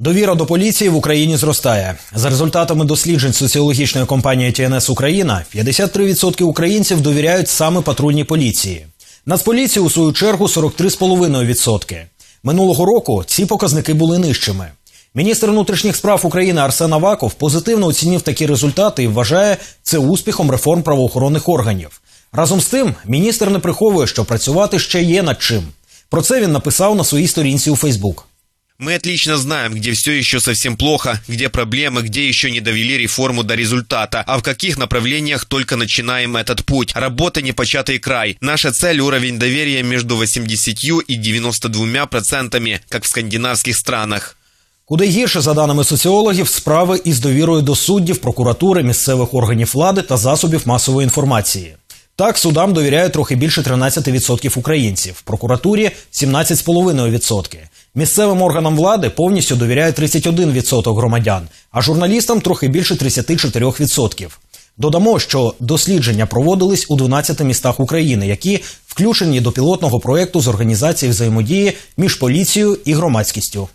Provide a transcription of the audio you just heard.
Довіра до поліції в Україні зростає. За результатами досліджень соціологічної компанії ТНС Україна 53% українців довіряють саме патрульній поліції. Нацполіції, у свою чергу, 43,5%. Минулого року ці показники були нижчими. Міністр внутрішніх справ України Арсен Аваков позитивно оцінив такі результати і вважає це успіхом реформ правоохоронних органів. Разом з тим, міністр не приховує, що працювати ще є над чим. Про це він написав на своїй сторінці у Фейсбук. Мы отлично знаем, где все еще совсем плохо, где проблемы, где еще не довели реформу до результата, а в каких направлениях только начинаем этот путь. Работа непочатый край. Наша цель – уровень доверия между 80 и 92 процентами, как в скандинавских странах. Куди гірше, за даними соціологів, справи із довірою до суддів, прокуратури, місцевих органів влади та засобів масової інформації. Так, судам довіряють трохи більше 13% українців, прокуратурі 17,5%. Місцевим органам влади повністю довіряє 31% громадян, а журналістам трохи більше 34%. Додамо, що дослідження проводились у 12 містах України, які включені до пілотного проєкту з організації взаємодії між поліцією і громадськістю.